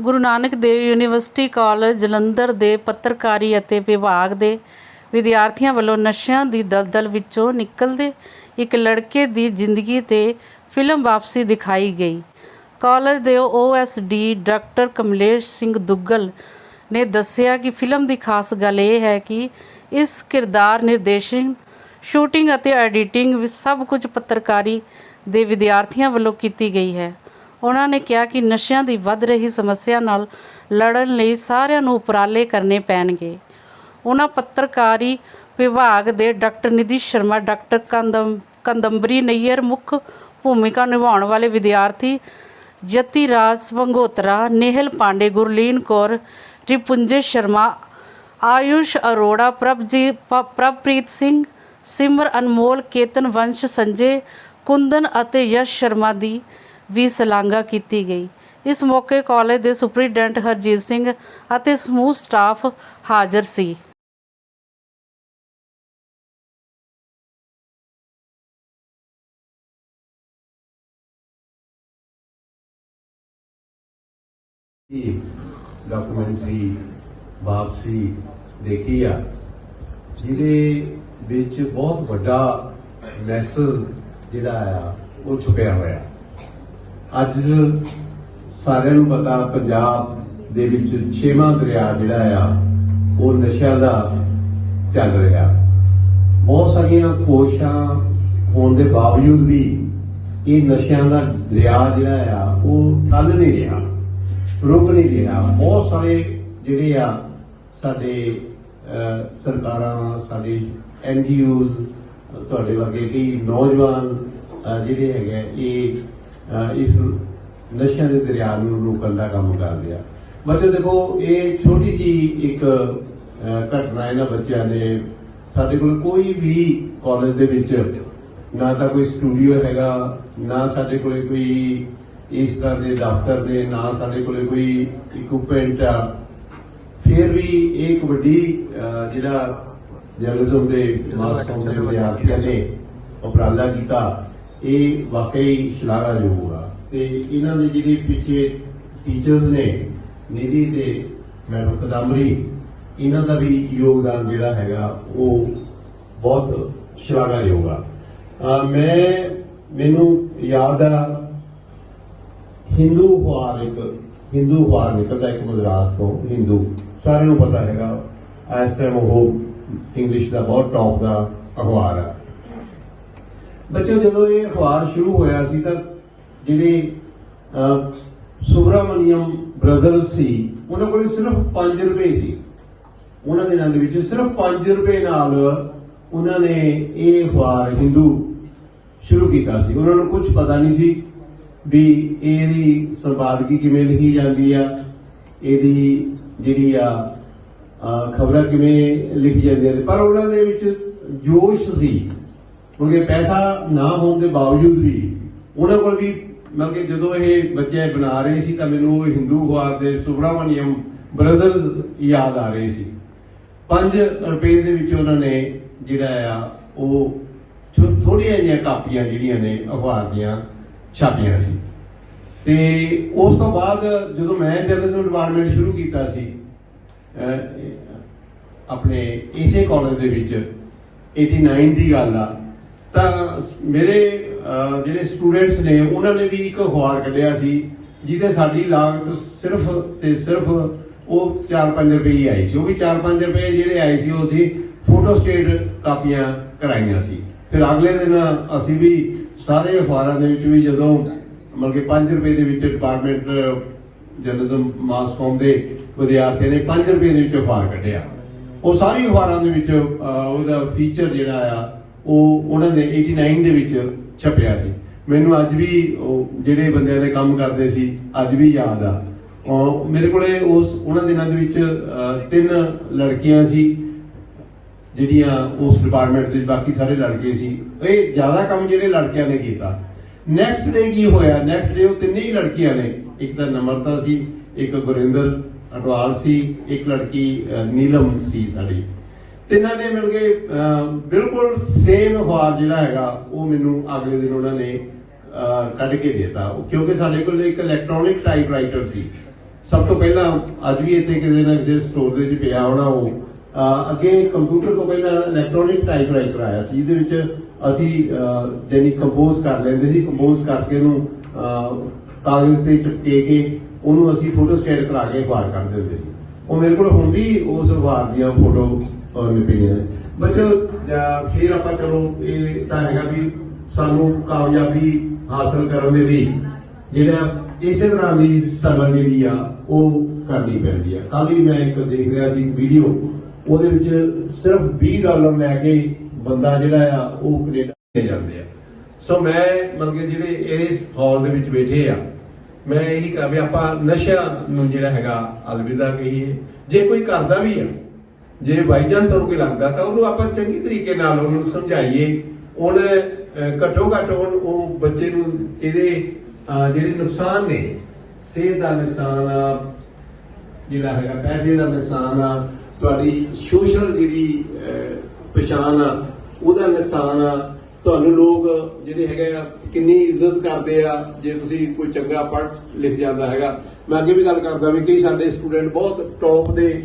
ਗੁਰੂ Nanak Dev university college Jalandhar ਦੇ ਪੱਤਰਕਾਰੀ ਅਤੇ ਵਿਭਾਗ ਦੇ ਵਿਦਿਆਰਥੀਆਂ ਵੱਲੋਂ ਨਸ਼ਿਆਂ ਦੀ ਦਲਦਲ ਵਿੱਚੋਂ ਨਿਕਲਦੇ ਇੱਕ ਲੜਕੇ ਦੀ ਜ਼ਿੰਦਗੀ ਤੇ ਫਿਲਮ ਵਾਪਸੀ ਦਿਖਾਈ ਗਈ। ਕਾਲਜ ਦੇ ਓਐਸਡੀ ਡਾਕਟਰ ਕਮਲੇਸ਼ ਸਿੰਘ ਦੁੱਗਲ ਨੇ ਦੱਸਿਆ ਕਿ ਫਿਲਮ ਦੀ ਖਾਸ ਗੱਲ ਇਹ ਹੈ ਕਿ ਇਸ ਕਿਰਦਾਰ, ਨਿਰਦੇਸ਼ਨ, ਸ਼ੂਟਿੰਗ ਅਤੇ ਐਡੀਟਿੰਗ ਵਿੱਚ ਸਭ ਕੁਝ ਪੱਤਰਕਾਰੀ ਦੇ ਵਿਦਿਆਰਥੀਆਂ ਵੱਲੋਂ ਕੀਤੀ ਗਈ ਹੈ। ਉਹਨਾਂ ਨੇ ਕਿਹਾ ਕਿ ਨਸ਼ਿਆਂ ਦੀ ਵੱਧ ਰਹੀ ਸਮੱਸਿਆ ਨਾਲ ਲੜਨ ਲਈ ਸਾਰਿਆਂ ਨੂੰ ਉਪਰਾਲੇ ਕਰਨੇ ਪੈਣਗੇ। ਉਹਨਾਂ ਪੱਤਰਕਾਰੀ ਵਿਭਾਗ ਦੇ ਡਾਕਟਰ ਨਿਧੀ ਸ਼ਰਮਾ, ਡਾਕਟਰ ਕੰਦਮ, ਕੰਦੰਬਰੀ ਨਈਅਰ ਮੁੱਖ ਭੂਮਿਕਾ ਨਿਭਾਉਣ ਵਾਲੇ ਵਿਦਿਆਰਥੀ ਜਤੀ ਰਾਜ ਮੰਗੋਤਰਾ ਨੇਹਲ ਪਾਂਡੇ, ਗੁਰਲੀਨ ਕੌਰ, ਰਿਪੁੰਜੇ ਸ਼ਰਮਾ, ਆਯੁਸ਼ ਅਰੋੜਾ ਪ੍ਰਭਜੀ ਪ੍ਰਭਪ੍ਰੀਤ ਸਿੰਘ, ਸਿਮਰ ਅਨਮੋਲ, ਕੇਤਨ ਵੰਸ਼ ਸੰਜੇ, ਕੁੰਦਨ ਅਤੇ ਯਸ਼ ਸ਼ਰਮਾ ਦੀ ਵੀ ਸ਼ਲਾਘਾ ਕੀਤੀ ਗਈ। ਇਸ ਮੌਕੇ ਕਾਲਜ ਦੇ ਸੁਪਰੀਡੈਂਟ ਹਰਜੀਤ ਸਿੰਘ ਅਤੇ ਸਮੂਹ ਸਟਾਫ ਹਾਜ਼ਰ ਸੀ। ਇਹ ਡਾਕੂਮੈਂਟਰੀ ਵਾਪਸੀ ਦੇਖੀ ਆ? ਜਿਹਦੇ ਵਿੱਚ ਬਹੁਤ ਵੱਡਾ ਮੈਸੇਜ ਜਿਹੜਾ ਆ, ਉਹ ਛੁਪਿਆ ਹੋਇਆ। ਅੱਜ ਸਾਰਿਆਂ ਨੂੰ ਪਤਾ ਪੰਜਾਬ ਦੇ ਵਿੱਚ ਛੇਵਾਂ ਦਰਿਆ ਜਿਹੜਾ ਆ, ਉਹ ਨਸ਼ਿਆਂ ਦਾ ਚੱਲ ਰਿਹਾ। ਬਹੁਤ ਸਾਰੀਆਂ ਕੋਸ਼ਾਂ ਹੋਣ ਦੇ ਬਾਵਜੂਦ ਵੀ ਇਹ ਨਸ਼ਿਆਂ ਦਾ ਦਰਿਆ ਜਿਹੜਾ ਆ, ਉਹ ਠੱਲ ਨਹੀਂ ਰਿਹਾ, ਰੁਕ ਨਹੀਂ ਰਿਹਾ। ਬਹੁਤ ਸਾਰੇ ਜਿਹੜੇ ਆ, ਸਾਡੇ ਸਰਕਾਰਾਂ, ਸਾਡੇ ਐਨਜੀਓਜ਼ ਤੁਹਾਡੇ ਵਰਗੇ ਕਈ ਨੌਜਵਾਨ ਜਿਹੜੇ ਹੈਗੇ ਇਹ ਇਸ ਨਸ਼ਿਆਂ ਦੇ ਦਰਿਆ ਨੂੰ ਰੋਕਣ ਦਾ ਕੰਮ ਕਰਦੇ ਆ। ਬੱਚੇ ਦੇਖੋ ਇਹ ਛੋਟੀ ਜੀ ਇੱਕ ਘਟਨਾ ਇਹਨਾਂ ਬੱਚਿਆਂ ਨੇ ਸਾਡੇ ਕੋਲ ਕੋਈ ਵੀ ਕਾਲਜ ਦੇ ਵਿੱਚ ਨਾ ਤਾਂ ਕੋਈ ਸਟੂਡੀਓ ਹੈਗਾ ਨਾ ਸਾਡੇ ਕੋਲੇ ਕੋਈ ਇਸ ਤਰ੍ਹਾਂ ਦੇ ਦਫ਼ਤਰ ਨੇ ਨਾ ਸਾਡੇ ਕੋਲੇ ਕੋਈ ਇਕਵਿਪਮੈਂਟ ਆ। ਫਿਰ ਵੀ ਇਹ ਇੱਕ ਵੱਡੀ ਅਹ, ਜਿਹੜਾ ਜਰਨਲਿਜ਼ਮ ਦੇ ਮਾਸਟਰ ਦੇ ਵਿਦਿਆਰਥੀਆਂ ਨੇ ਉਪਰਾਲਾ ਕੀਤਾ। ਇਹ ਵਾਕਈ ਸ਼ਲਾਘਾਯੋਗ ਆ ਤੇ ਇਹਨਾਂ ਦੇ ਜਿਹੜੇ ਪਿੱਛੇ ਟੀਚਰਸ ਨੇ, ਨਿਧੀ ਤੇ ਮੈਡਮ ਕਦਮਰੀ ਇਹਨਾਂ ਦਾ ਵੀ ਯੋਗਦਾਨ ਜਿਹੜਾ ਹੈਗਾ, ਉਹ ਬਹੁਤ ਸ਼ਲਾਘਾਯੋਗ ਆ ਮੈਂ, ਮੈਨੂੰ ਯਾਦ ਆ, ਹਿੰਦੂ ਅਖਬਾਰ ਇੱਕ, ਹਿੰਦੂ ਅਖਬਾਰ ਨਿਕਲਦਾ ਇੱਕ ਮਦਰਾਸ ਤੋਂ, ਹਿੰਦੂ। ਸਾਰਿਆਂ ਨੂੰ ਪਤਾ ਹੈਗਾ, ਇਸ ਟਾਈਮ ਉਹ ਇੰਗਲਿਸ਼ ਦਾ ਬਹੁਤ ਟੌਪ ਦਾ ਅਖਬਾਰ ਆ। ਬੱਚੋ ਜਦੋਂ ਇਹ ਅਖਬਾਰ ਸ਼ੁਰੂ ਹੋਇਆ ਸੀ ਤਾਂ ਜਿਹੜੇ ਅਹ, ਸੁਬਰਾਮਨੀਅਮ ਬ੍ਰਦਰਸ ਸੀ ਉਹਨਾਂ ਕੋਲ ਸਿਰਫ 5 ਰੁਪਏ ਸੀ। ਉਹਨਾਂ ਦੇ ਨਾਂ ਦੇ ਵਿੱਚ ਸਿਰਫ 5 ਰੁਪਏ ਨਾਲ ਉਹਨਾਂ ਨੇ ਇਹ ਅਖਬਾਰ ਹਿੰਦੂ ਸ਼ੁਰੂ ਕੀਤਾ ਸੀ। ਉਹਨਾਂ ਨੂੰ ਕੁਝ ਪਤਾ ਨਹੀਂ ਸੀ ਵੀ ਇਹਦੀ ਸੰਪਾਦਕੀ ਕਿਵੇਂ ਲਿਖੀ ਜਾਂਦੀ ਆ ਇਹਦੀ ਜਿਹੜੀ ਆ ਖਬਰਾਂ ਕਿਵੇਂ ਲਿਖੀ ਜਾਂਦੀਆਂ ਨੇ। ਪਰ ਉਹਨਾਂ ਦੇ ਵਿੱਚ ਜੋਸ਼ ਸੀ। ਕਿਉਂਕਿ ਪੈਸਾ ਨਾ ਹੋਣ ਦੇ ਬਾਵਜੂਦ ਵੀ ਉਹਨਾਂ ਕੋਲ ਵੀ ਮਤਲਬ ਕਿ ਜਦੋਂ ਇਹ ਬੱਚੇ ਬਣਾ ਰਹੇ ਸੀ ਤਾਂ ਮੈਨੂੰ ਹਿੰਦੂ ਅਖਬਾਰ ਦੇ ਸੁਬਰਾਮਨੀਅਮ ਬ੍ਰਦਰਸ ਯਾਦ ਆ ਰਹੇ ਸੀ। 5 ਰੁਪਏ ਦੇ ਵਿੱਚ ਉਹਨਾਂ ਨੇ ਜਿਹੜਾ ਆ, ਉਹ ਥੋੜੀਆਂ ਜਿਹੀਆਂ ਕਾਪੀਆਂ ਜਿਹੜੀਆਂ ਨੇ ਅਖਬਾਰ ਦੀਆਂ ਛਾਪੀਆਂ ਸੀ। ਤੇ ਉਸ ਤੋਂ ਬਾਅਦ ਜਦੋਂ ਮੈਂ ਜਰਨਲਿਜ਼ਮ ਡਿਪਾਰਟਮੈਂਟ ਸ਼ੁਰੂ ਕੀਤਾ ਸੀ ਆਪਣੇ ਇਸੇ ਕਾਲਜ ਦੇ ਵਿੱਚ 89 ਦੀ ਗੱਲ ਆ। ਤਾਂ ਮੇਰੇ ਜਿਹੜੇ ਸਟੂਡੈਂਟਸ ਨੇ, ਉਹਨਾਂ ਨੇ ਵੀ ਇੱਕ ਅਖਬਾਰ ਕੱਢਿਆ ਸੀ, ਜਿਹਦੇ ਸਾਡੀ ਲਾਗਤ ਸਿਰਫ ਤੇ ਸਿਰਫ ਉਹ 4-5 ਰੁਪਏ ਹੀ ਆਈ ਸੀ। ਉਹ ਵੀ 4-5 ਰੁਪਏ ਜਿਹੜੇ ਆਏ ਸੀ, ਉਹ ਸੀ ਫੋਟੋ ਸਟੇਟ ਕਾਪੀਆਂ ਕਰਾਈਆਂ ਸੀ। ਫਿਰ ਅਗਲੇ ਦਿਨ ਅਸੀਂ ਵੀ ਸਾਰੇ ਅਖਬਾਰਾਂ ਦੇ ਵਿੱਚ ਵੀ ਜਦੋਂ ਮਤਲਬ ਕਿ 5 ਰੁਪਏ ਦੇ ਵਿੱਚ ਡਿਪਾਰਟਮੈਂਟ ਜਰਨਲਿਜ਼ਮ ਮਾਸ ਕੌਮ ਦੇ ਵਿਦਿਆਰਥੀਆਂ ਨੇ 5 ਰੁਪਏ ਦੇ ਵਿੱਚ ਅਖਬਾਰ ਕੱਢਿਆ। ਉਹ ਸਾਰੀ ਅਖਬਾਰਾਂ ਦੇ ਵਿੱਚ ਉਹਦਾ ਫੀਚਰ ਜਿਹੜਾ ਆ ਉਹ ਉਹਨਾਂ ਨੇ 89 ਦੇ ਵਿੱਚ ਛਪਿਆ ਸੀ। ਮੈਨੂੰ ਅੱਜ ਵੀ ਜਿਹੜੇ ਬੰਦਿਆਂ ਨੇ ਕੰਮ ਕਰਦੇ ਸੀ, ਅੱਜ ਵੀ ਯਾਦ ਆ। ਉਹ ਮੇਰੇ ਕੋਲੇ ਉਸ ਉਹਨਾਂ ਦਿਨਾਂ ਦੇ ਵਿੱਚ ਤਿੰਨ ਲੜਕੀਆਂ ਸੀ, ਜਿਹੜੀਆਂ ਉਸ ਡਿਪਾਰਟਮੈਂਟ ਦੇ ਬਾਕੀ ਸਾਰੇ ਲੜਕੇ ਸੀ। ਇਹ ਜ਼ਿਆਦਾ ਕੰਮ ਜਿਹੜੇ ਲੜਕਿਆਂ ਨੇ ਕੀਤਾ। ਨੈਕਸਟ ਡੇ ਕੀ ਹੋਇਆ? ਨੈਕਸਟ ਡੇ ਉਹ ਤਿੰਨੇ ਹੀ ਲੜਕੀਆਂ ਨੇ। ਇੱਕ ਤਾਂ ਨਮਰਤਾ ਸੀ, ਇੱਕ ਗੁਰਿੰਦਰ ਅਟਵਾਲ ਸੀ, ਇੱਕ ਲੜਕੀ ਨੀਲਮ ਸੀ ਸਾਡੀ। ਤਿੰਨਾਂ ਨੇ ਮਿਲ ਕੇ ਅਹ, ਬਿਲਕੁਲ ਸੇਮ ਅਖਬਾਰ ਜਿਹੜਾ ਹੈਗਾ ਉਹ ਮੈਨੂੰ ਅਗਲੇ ਦਿਨ ਉਹਨਾਂ ਨੇ ਕੱਢ ਕੇ ਦਿੱਤਾ। ਕਿਉਂਕਿ ਸਾਡੇ ਕੋਲ ਇੱਕ ਇਲੈਕਟ੍ਰੋਨਿਕ ਟਾਈਪਰਾਈਟਰ ਸੀ। ਸਭ ਤੋਂ ਪਹਿਲਾਂ ਅੱਜ ਵੀ ਇੱਥੇ ਕਿਸੇ ਨਾ ਕਿਸੇ ਸਟੋਰ ਦੇ ਵਿੱਚ ਪਿਆ ਹੋਣਾ ਉਹ। ਅੱਗੇ ਕੰਪਿਊਟਰ ਤੋਂ ਪਹਿਲਾਂ ਇਲੈਕਟ੍ਰੋਨਿਕ ਟਾਈਪਰਾਈਟਰ ਆਇਆ ਸੀ ਜਿਹਦੇ ਵਿੱਚ ਅਸੀਂ ਅਹ, ਕੰਪੋਜ਼ ਕਰ ਲੈਂਦੇ ਸੀ। ਕੰਪੋਜ਼ ਕਰਕੇ ਉਹਨੂੰ ਕਾਗਜ਼ ਤੇ ਚਿਪਕੇ ਕੇ ਉਹਨੂੰ ਅਸੀਂ ਫੋਟੋ ਸਟੇਟ ਕਰਾ ਕੇ ਅਖਬਾਰ ਕਰ ਦਿੰਦੇ ਸੀ। ਉਹ ਮੇਰੇ ਕੋਲ ਹੁਣ ਵੀ ਉਸ ਅਖਬਾਰ ਦੀਆਂ ਫੋਟੋ ਅਹ, ਪਈਆਂ ਨੇ। ਬਟ ਅਹ, ਫਿਰ ਆਪਾਂ ਚਲੋ ਇਹ ਤਾਂ ਹੈਗਾ ਵੀ ਸਾਨੂੰ ਕਾਮਯਾਬੀ ਹਾਸਲ ਕਰਨ ਦੇ ਲਈ ਜਿਹੜਾ ਇਸੇ ਤਰ੍ਹਾਂ ਦੀ ਸਟਰਗਲ ਜਿਹੜੀ ਆ ਉਹ ਕਰਨੀ ਪੈਂਦੀ ਆ। ਕੱਲ ਹੀ ਮੈਂ ਇੱਕ ਦੇਖ ਰਿਹਾ ਸੀ ਵੀਡੀਓ ਉਹਦੇ ਵਿੱਚ ਸਿਰਫ 20 ਡਾਲਰ ਲੈ ਕੇ ਬੰਦਾ ਜਿਹੜਾ ਆ ਉਹ ਕੈਨੇਡਾ ਜਾਂਦੇ ਆ। ਸੋ ਮੈਂ ਮਤਲਬ ਕਿ ਜਿਹੜੇ ਇਸ ਹਾਲ ਦੇ ਵਿੱਚ ਬੈਠੇ ਆ ਮੈਂ ਇਹੀ ਕਹਾਂ ਵੀ ਆਪਾਂ ਨਸ਼ਿਆਂ ਨੂੰ ਜਿਹੜਾ ਹੈਗਾ ਅਲਵਿਦਾ ਕਹੀਏ। ਜੇ ਕੋਈ ਕਰਦਾ ਵੀ ਆ ਜੇ ਬਾਈਚਾਂਸ ਤੁਹਾਨੂੰ ਕੋਈ ਲੱਗਦਾ ਤਾਂ ਉਹਨੂੰ ਆਪਾਂ ਚੰਗੀ ਤਰੀਕੇ ਨਾਲ ਉਹਨੂੰ ਸਮਝਾਈਏ। ਉਹਨੇ ਘੱਟੋ ਘੱਟ ਉਹ ਉਹ ਬੱਚੇ ਨੂੰ ਇਹਦੇ ਜਿਹੜੇ ਨੁਕਸਾਨ ਨੇ, ਸਿਹਤ ਦਾ ਨੁਕਸਾਨ ਆ, ਜਿਹੜਾ ਹੈਗਾ ਪੈਸੇ ਦਾ ਨੁਕਸਾਨ ਆ, ਤੁਹਾਡੀ ਸੋਸ਼ਲ ਜਿਹੜੀ ਪਛਾਣ ਆ, ਉਹਦਾ ਨੁਕਸਾਨ ਆ। ਤੁਹਾਨੂੰ ਲੋਕ ਜਿਹੜੇ ਹੈਗੇ ਆ, ਕਿੰਨੀ ਇੱਜ਼ਤ ਕਰਦੇ ਆ, ਜੇ ਤੁਸੀਂ ਕੋਈ ਚੰਗਾ ਪੜ੍ਹ ਲਿਖ ਜਾਂਦਾ ਹੈਗਾ। ਮੈਂ ਅੱਗੇ ਵੀ ਗੱਲ ਕਰਦਾ ਵੀ ਕਈ ਸਾਡੇ ਸਟੂਡੈਂਟ ਬਹੁਤ ਟੌਪ ਦੇ